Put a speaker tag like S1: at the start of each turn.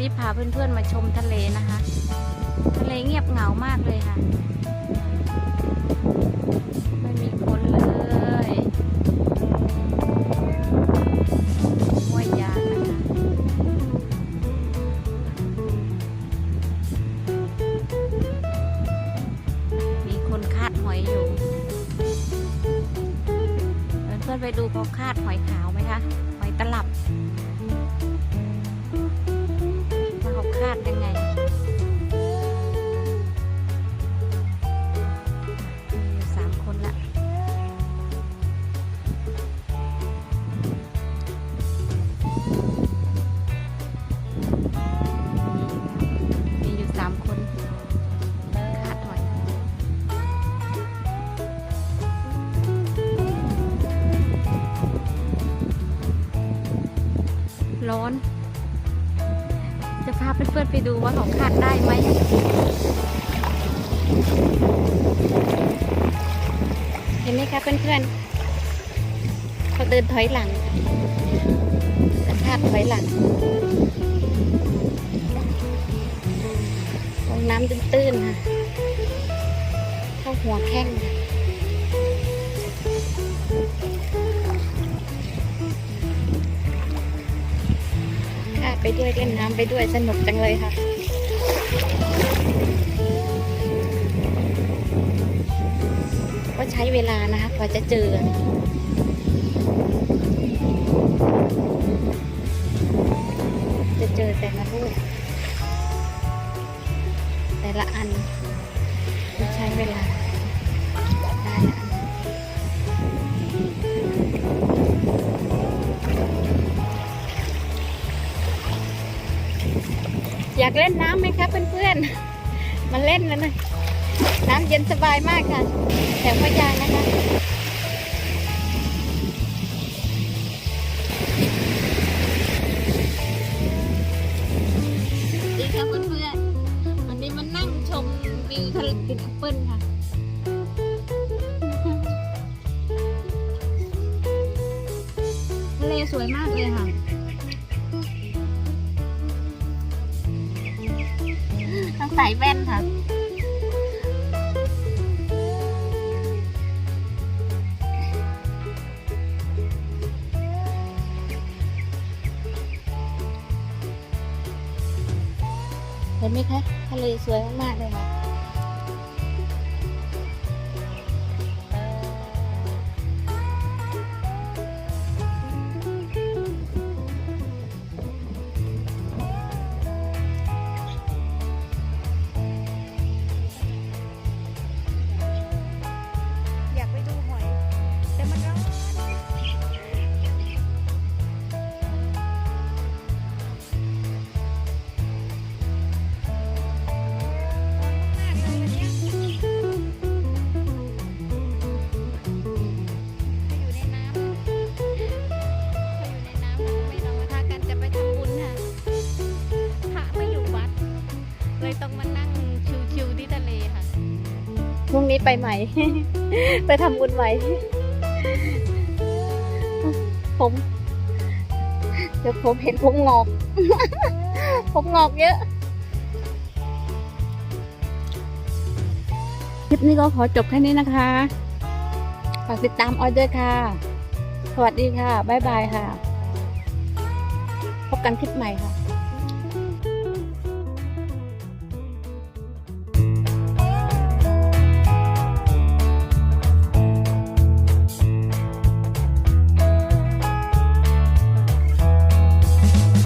S1: นี้พาเพื่อนๆมาชมทะเลนะคะ ทะเลเงียบเหงามากเลยค่ะ ไม่มีคนเลยห้วยยางนะคะมีคนคาดหอยอยู่ เพื่อนๆไปดูเขาคาดหอยขาวไหมคะ หอยตลับ คาดยังไงมีสามคนละมีอยู่สามคนคาดหอยร้อน จะพาเพื่อนๆไปดูว่าเขาคาดได้ไหมเห็นไหมคะเพื่อนๆเขาเดินถอยหลังจะคาดถอยหลังลงน้ำตื้นๆค่ะเข้าหัวแข้งค่ะ ไปด้วยเล่นน้ำไปด้วยสนุกจังเลยค่ะก็ใช้เวลานะคะกว่าจะเจอจะเจอแต่ละรูปแต่ละอันก็ใช้เวลา อยากเล่นน้ำไหมคะเพื่อนๆ มาเล่นแล้วนะ น้ำเย็นสบายมากค่ะแถวพยางนะคะดีค่ะเพื่อนๆ วันนี้มานั่งชมวิวทะเลติดแอปเปิลค่ะทะเลสวยมากเลยค่ะ ใส่แว่นค่ะ เห็นไหมคะ ทะเลสวยมากๆเลยค่ะ ชิวๆที่ทะเลค่ะ พรุ่งนี้ไปใหม่ไปทำบุญใหม่ผม เดี๋ยวผมเห็นผมงอก ผมงอกเยอะ คลิปนี้ก็ขอจบแค่นี้นะคะ ฝากติดตามออยด้วยค่ะ สวัสดีค่ะ บ๊ายบายค่ะ พบกันคลิปใหม่ค่ะ